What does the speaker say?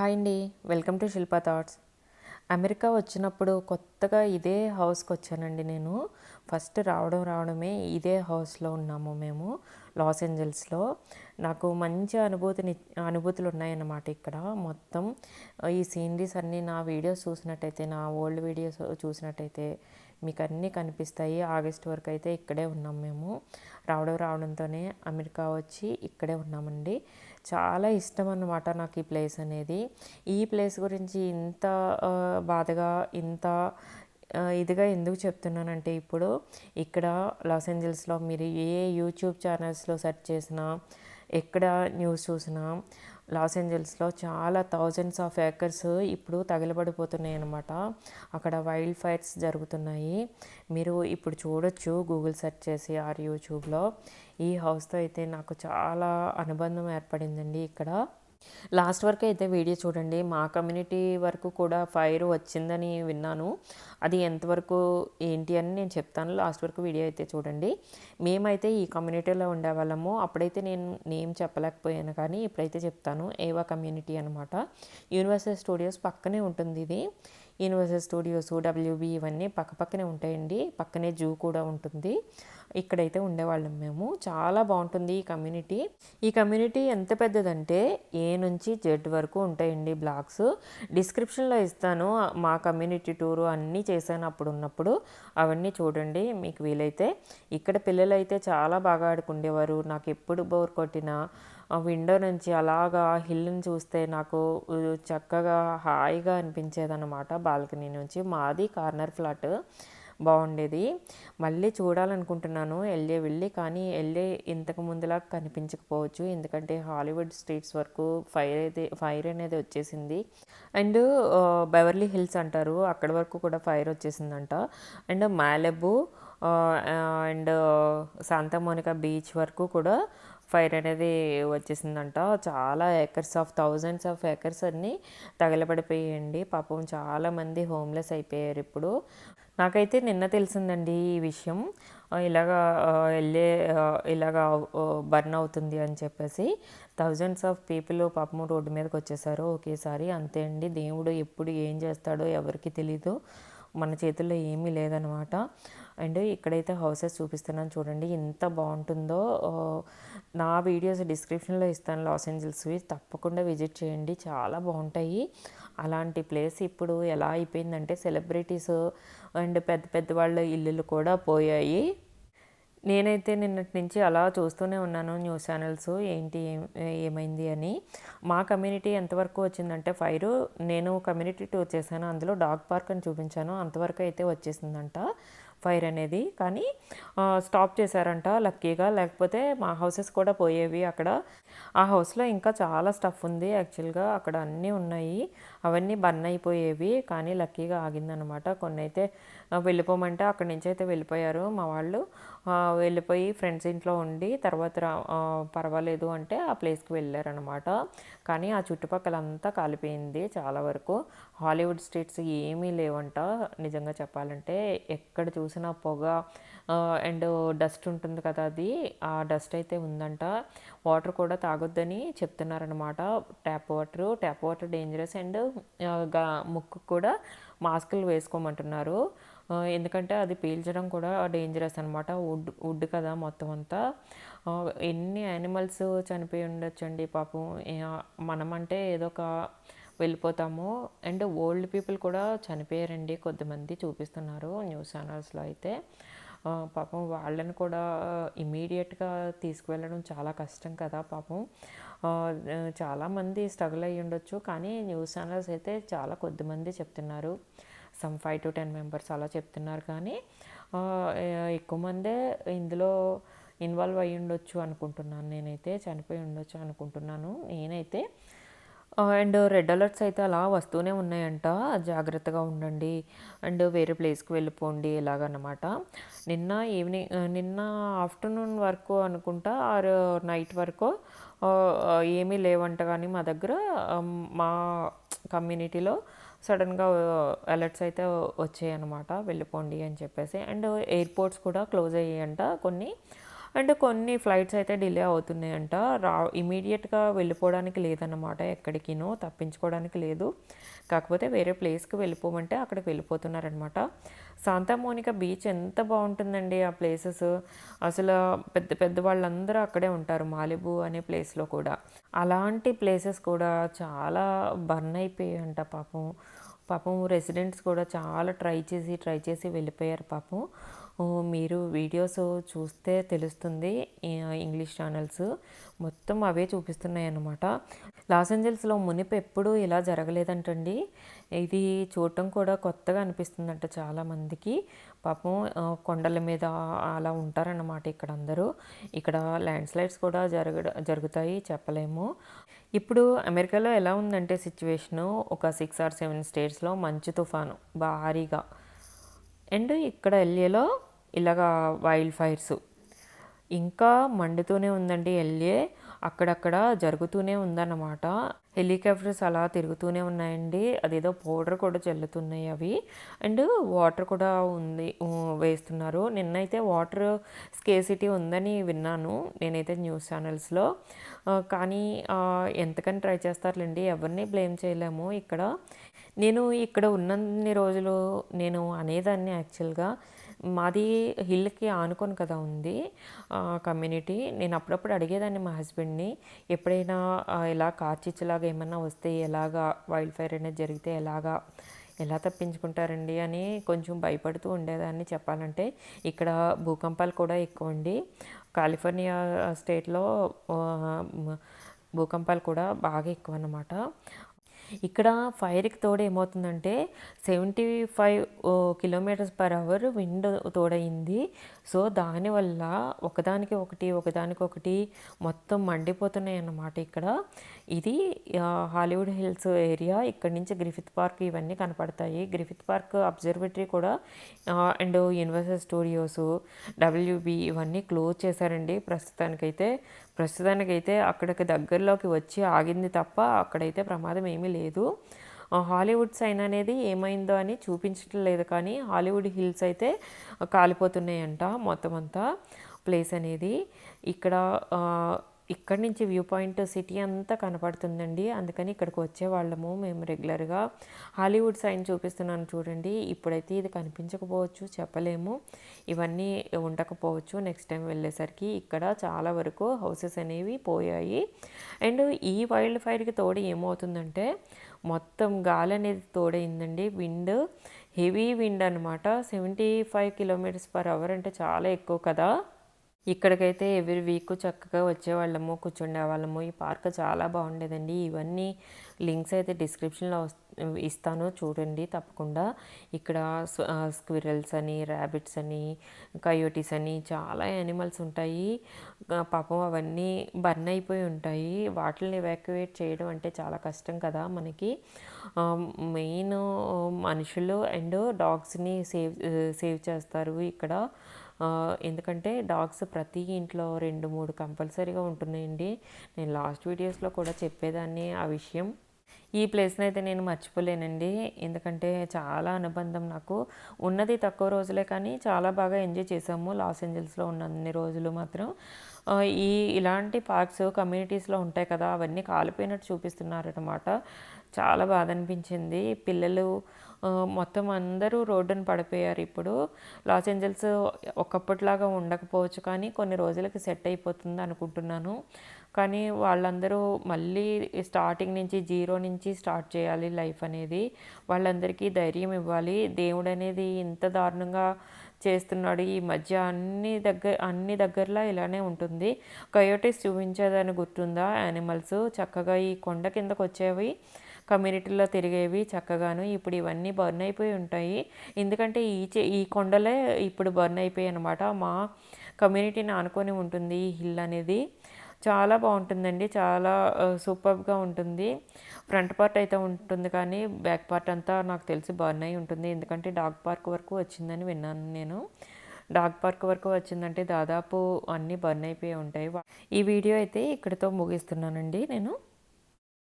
Hi అండి. Welcome to Shilpa thoughts. America వచ్చినప్పుడు కొత్తగా ఇదే హౌస్కి వచ్చానండి నేను. ఫస్ట్ రావడం రావడమే ఇదే హౌస్లో ఉన్నాము మేము లాస్ ఏంజల్స్లో. నాకు మంచి అనుభూతిని అనుభూతులు ఉన్నాయన్నమాట ఇక్కడ. మొత్తం ఈ సీనరీస్ అన్నీ నా వీడియోస్ చూసినట్టయితే నా ఓల్డ్ వీడియోస్ చూసినట్టయితే మీకు అన్నీ కనిపిస్తాయి. ఆగస్ట్ వరకు అయితే ఇక్కడే ఉన్నాం మేము. రావడం రావడంతోనే అమెరికా వచ్చి ఇక్కడే ఉన్నామండి. చాలా ఇష్టం అన్నమాట నాకు ఈ ప్లేస్ అనేది. ఈ ప్లేస్ గురించి ఇంత బాధగా ఇంత ఇదిగా ఎందుకు చెప్తున్నానంటే ఇప్పుడు ఇక్కడ లాస్ ఏంజల్స్లో మీరు ఏ యూట్యూబ్ ఛానల్స్లో సెర్చ్ చేసినా ఎక్కడ న్యూస్ చూసినా లాస్ ఏంజల్స్లో చాలా థౌజండ్స్ ఆఫ్ ఏకర్స్ ఇప్పుడు తగిలబడిపోతున్నాయి అన్నమాట. అక్కడ వైల్డ్ ఫైర్స్ జరుగుతున్నాయి. మీరు ఇప్పుడు చూడొచ్చు గూగుల్ సెర్చ్ చేసి ఆర్ యూట్యూబ్లో. ఈ హౌస్తో అయితే నాకు చాలా అనుబంధం ఏర్పడిందండి ఇక్కడ. లాస్ట్ వరకు అయితే వీడియో చూడండి. మా కమ్యూనిటీ వరకు కూడా ఫైర్ వచ్చిందని విన్నాను. అది ఎంతవరకు ఏంటి అని నేను చెప్తాను. లాస్ట్ వరకు వీడియో అయితే చూడండి. మేమైతే ఈ కమ్యూనిటీలో ఉండేవాళ్ళము. అప్పుడైతే నేను నేమ్ చెప్పలేకపోయాను కానీ ఇప్పుడైతే చెప్తాను. ఏవా కమ్యూనిటీ అనమాట యూనివర్సల్ స్టూడియోస్ పక్కనే ఉంటుంది ఇది. యూనివర్సల్ స్టూడియోస్ డబ్ల్యూబీ ఇవన్నీ పక్క పక్కనే ఉంటాయండి. పక్కనే జూ కూడా ఉంటుంది. ఇక్కడైతే ఉండేవాళ్ళం మేము. చాలా బాగుంటుంది ఈ కమ్యూనిటీ. ఈ కమ్యూనిటీ ఎంత పెద్దదంటే ఏ నుంచి జెడ్ వరకు ఉంటాయండి బ్లాగ్స్ డిస్క్రిప్షన్లో ఇస్తాను. మా కమ్యూనిటీ టూరు అన్నీ చేశాను అప్పుడు ఉన్నప్పుడు అవన్నీ చూడండి మీకు వీలైతే. ఇక్కడ పిల్లలు అయితే చాలా బాగా ఆడుకుండేవారు. నాకు ఎప్పుడు బోర్ కొట్టినా ఆ విండో నుంచి అలాగా హిల్ని చూస్తే నాకు చక్కగా హాయిగా అనిపించేదన్నమాట బాల్కనీ నుంచి. మాది కార్నర్ ఫ్లాట్ బాగుండేది మళ్ళీ చూడాలనుకుంటున్నాను వెళ్ళే వెళ్ళి కానీ వెళ్ళే ఇంతకు ముందులా కనిపించకపోవచ్చు. ఎందుకంటే హాలీవుడ్ స్ట్రీట్స్ వరకు ఫైర్ అయితే ఫైర్ అనేది వచ్చేసింది. అండ్ బెవర్లీ హిల్స్ అంటారు. అక్కడ వరకు కూడా fire వచ్చేసిందంట. And Malibu and Santa Monica beach వరకు కూడా ఫైర్ అనేది వచ్చేసిందంట. చాలా acres of thousands of acres అన్నీ తగలబడిపోయాయండి. పాపం చాలామంది హోమ్లెస్ అయిపోయారు ఇప్పుడు. నాకైతే నిన్న తెలిసిందండి ఈ విషయం. ఇలాగా వెళ్ళే ఇలాగా బర్న్ అవుతుంది అని చెప్పేసి థౌజండ్స్ ఆఫ్ పీపుల్ పాపం రోడ్డు మీదకి వచ్చేసారు. ఒకేసారి అంతే అండి. దేవుడు ఎప్పుడు ఏం చేస్తాడో ఎవరికి తెలీదు. మన చేతుల్లో ఏమీ లేదనమాట. అండ్ ఇక్కడైతే హౌసెస్ చూపిస్తున్నాను చూడండి ఎంత బాగుంటుందో. నా వీడియోస్ డిస్క్రిప్షన్లో ఇస్తాను లాస్ ఏంజల్స్వి. తప్పకుండా విజిట్ చేయండి చాలా బాగుంటాయి. అలాంటి ప్లేస్ ఇప్పుడు ఎలా అయిపోయిందంటే సెలబ్రిటీస్ అండ్ పెద్ద పెద్ద వాళ్ళ ఇల్లులు కూడా పోయాయి. నేనైతే నిన్నటి నుంచి అలా చూస్తూనే ఉన్నాను న్యూస్ ఛానల్స్ ఏంటి ఏమైంది అని. మా కమ్యూనిటీ ఎంతవరకు వచ్చిందంటే ఫైర్ నేను కమ్యూనిటీ టూర్ చేశాను అందులో డాగ్ పార్క్ అని చూపించాను అంతవరకు అయితే వచ్చేసిందంట. ఫైర్ అనేది. కానీ స్టాప్ చేశారంట లక్కీగా. లేకపోతే మా హౌసెస్ కూడా పోయేవి అక్కడ. ఆ హౌస్లో ఇంకా చాలా స్టఫ్ ఉంది. యాక్చువల్గా అక్కడ అన్నీ ఉన్నాయి. అవన్నీ బర్న్ అయిపోయేవి. కానీ లక్కీగా ఆగిందనమాట కొన్ని అయితే వెళ్ళిపోమంటే అక్కడి నుంచి అయితే వెళ్ళిపోయారు. మా వాళ్ళు వెళ్ళిపోయి ఫ్రెండ్స్ ఇంట్లో ఉండి తర్వాత పర్వాలేదు అంటే ఆ ప్లేస్కి వెళ్ళారనమాట కానీ ఆ చుట్టుపక్కల అంతా కాలిపోయింది చాలా వరకు. హాలీవుడ్ స్ట్రీట్స్ ఏమీ లేవంట. నిజంగా చెప్పాలంటే ఎక్కడ చూసినా పొగ అండ్ డస్ట్ ఉంటుంది కదా అది ఆ డస్ట్ అయితే ఉందంట. వాటర్ కూడా తాగొద్దని చెప్తున్నారనమాట tap water tap water dangerous and ముక్కు కూడా మాస్కులు వేసుకోమంటున్నారు. ఎందుకంటే అది పీల్చడం కూడా డేంజరస్ అనమాట వుడ్ వుడ్ కదా మొత్తం అంతా. ఎన్ని యానిమల్స్ చనిపోయి ఉండొచ్చండి పాపం. మనమంటే ఏదో ఒక వెళ్ళిపోతాము. అండ్ ఓల్డ్ పీపుల్ కూడా చనిపోయారండి కొద్దిమంది చూపిస్తున్నారు న్యూస్ ఛానల్స్లో అయితే. పాపం వాళ్ళని కూడా ఇమీడియట్గా తీసుకువెళ్ళడం చాలా కష్టం కదా పాపం. చాలామంది స్ట్రగుల్ అయ్యి ఉండొచ్చు కానీ న్యూస్ ఛానల్స్ అయితే చాలా కొద్దిమంది చెప్తున్నారు. Some five to ten members అలా చెప్తున్నారు. కానీ ఎక్కువ మందే ఇందులో ఇన్వాల్వ్ అయ్యి ఉండొచ్చు అనుకుంటున్నాను. నేనైతే చనిపోయి ఉండొచ్చు అనుకుంటున్నాను. నేనైతే అండ్ రెడ్ అలర్ట్స్ అయితే అలా వస్తూనే ఉన్నాయంట. జాగ్రత్తగా ఉండండి. అండ్ వేరే ప్లేస్కి వెళ్ళిపోండి ఇలాగన్నమాట నిన్న ఈవినింగ్ నిన్న ఆఫ్టర్నూన్ వరకు అనుకుంటా ఆర్ నైట్ వరకు ఏమీ లేవంట కానీ మా దగ్గర మా కమ్యూనిటీలో సడన్గా అలర్ట్స్ అయితే వచ్చాయి అనమాట వెళ్ళిపోండి అని చెప్పేసి. అండ్ ఎయిర్పోర్ట్స్ కూడా క్లోజ్ అయ్యాయంట కొన్ని. అండ్ కొన్ని ఫ్లైట్స్ అయితే డిలే అవుతున్నాయంట. రా ఇమీడియట్గా వెళ్ళిపోవడానికి లేదన్నమాట ఎక్కడికినో తప్పించుకోవడానికి లేదు. కాకపోతే వేరే ప్లేస్కి వెళ్ళిపోమంటే అక్కడికి వెళ్ళిపోతున్నారనమాట శాంతా మోనికా బీచ్ ఎంత బాగుంటుందండి ఆ ప్లేసెస్. అసలు పెద్ద పెద్ద వాళ్ళందరూ అక్కడే ఉంటారు మాలిబు అనే ప్లేస్లో కూడా. అలాంటి ప్లేసెస్ కూడా చాలా బర్న్ అయిపోయాయంట పాపం. పాపం రెసిడెంట్స్ కూడా చాలా ట్రై చేసి ట్రై చేసి వెళ్ళిపోయారు పాపం. మీరు వీడియోస్ చూస్తే తెలుస్తుంది ఇంగ్లీష్ ఛానల్స్. మొత్తం అవే చూపిస్తున్నాయి అన్నమాట లాస్ ఏంజల్స్లో మునిపు ఎప్పుడూ ఇలా జరగలేదంటండి. ఇది చూడటం కూడా కొత్తగా అనిపిస్తుందంట చాలామందికి. పాపం కొండల మీద అలా ఉంటారన్నమాట ఇక్కడ అందరూ ఇక్కడ ల్యాండ్ స్లైడ్స్ కూడా జరగ జరుగుతాయి చెప్పలేము. ఇప్పుడు అమెరికాలో ఎలా ఉందంటే సిచ్యువేషను. ఒక సిక్స్ ఆర్ సెవెన్ స్టేట్స్లో మంచు తుఫాను భారీగా. అండ్ ఇక్కడ ఎల్ఏలో ఇలాగా వైల్డ్ ఫైర్స్ ఇంకా మండుతూనే ఉందండి ఎల్ఏ. అక్కడక్కడ జరుగుతూనే ఉందన్నమాట. హెలికాప్టర్స్ అలా తిరుగుతూనే ఉన్నాయండి. అదేదో పౌడర్ కూడా చల్లుతున్నాయి అవి. అండ్ వాటర్ కూడా ఉంది వేస్తున్నారు. నిన్నైతే వాటర్ స్కేసిటీ ఉందని విన్నాను నేనైతే న్యూస్ ఛానల్స్లో కానీ ఎంతకని ట్రై చేస్తారులేండి? ఎవరిని బ్లేమ్ చేయలేము ఇక్కడ. నేను ఇక్కడ ఉన్నన్ని రోజులు నేను అనేదాన్ని యాక్చువల్గా మాది హిల్కి ఆనుకొని కదా ఉంది కమ్యూనిటీ. నేను అప్పుడప్పుడు అడిగేదాన్ని మా హస్బెండ్ని ఎప్పుడైనా ఇలా కార్చిచ్చులాగా ఏమన్నా వస్తే ఎలాగా వైల్డ్ ఫైర్ అనేది జరిగితే ఎలాగా ఎలా తప్పించుకుంటారండి అని కొంచెం భయపడుతూ ఉండేదాన్ని. చెప్పాలంటే ఇక్కడ భూకంపాలు కూడా ఎక్కువ అండి. కాలిఫోర్నియా స్టేట్లో భూకంపాలు కూడా బాగా ఎక్కువ అన్నమాట ఇక్కడ ఫైర్కి తోడు ఏమవుతుందంటే seventy five kilometres per hour wind తోడయింది. So దానివల్ల ఒకదానికి ఒకటి ఒకదానికి ఒకటి మొత్తం మండిపోతున్నాయి అన్నమాట ఇక్కడ. ఇది హాలీవుడ్ హిల్స్ ఏరియా. ఇక్కడ నుంచి గ్రిఫిత్ పార్క్ ఇవన్నీ కనపడతాయి. గ్రిఫిత్ పార్క్ అబ్జర్వేటరీ కూడా అండ్ యూనివర్సల్ స్టూడియోస్ డబ్ల్యూబి ఇవన్నీ క్లోజ్ చేశారండి. ప్రస్తుతానికైతే ప్రస్తుతానికైతే అక్కడికి దగ్గరలోకి వచ్చి ఆగింది తప్ప అక్కడైతే ప్రమాదం ఏమీ లేదు. హాలీవుడ్ సైన్ అనేది ఏమైందో అని చూపించడం లేదు కానీ హాలీవుడ్ హిల్స్ అయితే కాలిపోతున్నాయంట మొత్తం అంతా ప్లేస్ అనేది. ఇక్కడ ఇక్కడి నుంచి వ్యూ పాయింట్ సిటీ అంతా కనపడుతుందండి. అందుకని ఇక్కడికి వచ్చేవాళ్ళము మేము రెగ్యులర్గా హాలీవుడ్ సైన్ చూపిస్తున్నాను చూడండి. ఇప్పుడైతే ఇది కనిపించకపోవచ్చు చెప్పలేము. ఇవన్నీ ఉండకపోవచ్చు. నెక్స్ట్ టైం వెళ్ళేసరికి ఇక్కడ చాలా వరకు హౌసెస్ అనేవి పోయాయి. అండ్ ఈ వైల్డ్ ఫైర్కి తోడు ఏమవుతుందంటే మొత్తం గాలి అనేది తోడైందండి విండ్ హెవీ విండ్ అనమాట seventy five kilometres per hour అంటే చాలా ఎక్కువ కదా. ఇక్కడికైతే ఎవ్రీ వీక్ చక్కగా వచ్చేవాళ్ళము కూర్చుండే వాళ్ళము. ఈ పార్క్ చాలా బాగుండేదండి. ఇవన్నీ లింక్స్ అయితే డిస్క్రిప్షన్లో ఇస్తాను చూడండి తప్పకుండా. ఇక్కడ స్క్విరల్స్ అని ర్యాబిట్స్ అని కయోటీస్ అని చాలా యానిమల్స్ ఉంటాయి. పాపం అవన్నీ బర్న్ అయిపోయి ఉంటాయి. వాటిని ఎవాక్యువేట్ చేయడం అంటే చాలా కష్టం కదా మనకి. మెయిన్ మనుషులు అండ్ డాగ్స్ని సేవ్ సేవ్ చేస్తారు ఇక్కడ. ఎందుకంటే డాగ్స్ ప్రతి ఇంట్లో రెండు మూడు కంపల్సరీగా ఉంటున్నాయండి. నేను లాస్ట్ వీడియోస్లో కూడా చెప్పేదాన్ని ఆ విషయం. ఈ ప్లేస్ని అయితే నేను మర్చిపోలేనండి. ఎందుకంటే చాలా అనుబంధం నాకు. ఉన్నది తక్కువ రోజులే కానీ చాలా బాగా ఎంజాయ్ చేసాము లాస్ ఏంజల్స్లో ఉన్న అన్ని రోజులు మాత్రం. ఈ ఇలాంటి పార్క్స్ కమ్యూనిటీస్లో ఉంటాయి కదా అవన్నీ కాలిపోయినట్టు చూపిస్తున్నారనమాట చాలా బాధ అనిపించింది. పిల్లలు మొత్తం అందరూ రోడ్డున పడిపోయారు ఇప్పుడు. లాస్ ఏంజల్స్ ఒకప్పటిలాగా ఉండకపోవచ్చు కానీ కొన్ని రోజులకి సెట్ అయిపోతుంది అనుకుంటున్నాను. కానీ వాళ్ళందరూ మళ్ళీ స్టార్టింగ్ నుంచి జీరో నుంచి స్టార్ట్ చేయాలి లైఫ్ అనేది. వాళ్ళందరికీ ధైర్యం ఇవ్వాలి. దేవుడు అనేది ఇంత దారుణంగా చేస్తున్నాడు. ఈ మధ్య అన్ని దగ్గర అన్ని దగ్గరలో ఇలానే ఉంటుంది. కయోటీస్ చూపించేదని గుర్తుందా? యానిమల్స్ చక్కగా ఈ కొండ కిందకు వచ్చేవి కమ్యూనిటీలో తిరిగేవి చక్కగాను ఇప్పుడు ఇవన్నీ బర్న్ అయిపోయి ఉంటాయి. ఎందుకంటే ఈ ఈ కొండలే ఇప్పుడు బర్న్ అయిపోయాయి అనమాట మా కమ్యూనిటీని ఆనుకొని ఉంటుంది ఈ హిల్ అనేది. చాలా బాగుంటుందండి. చాలా సూపర్గా ఉంటుంది. ఫ్రంట్ పార్ట్ అయితే ఉంటుంది కానీ బ్యాక్ పార్ట్ అంతా నాకు తెలిసి బర్న్ అయి ఉంటుంది. ఎందుకంటే డాగ్ పార్క్ వరకు వచ్చిందని విన్నాను నేను. డాగ్ పార్క్ వరకు వచ్చిందంటే దాదాపు అన్నీ బర్న్ అయిపోయి ఉంటాయి. ఈ వీడియో అయితే ఇక్కడితో ముగిస్తున్నానండి నేను.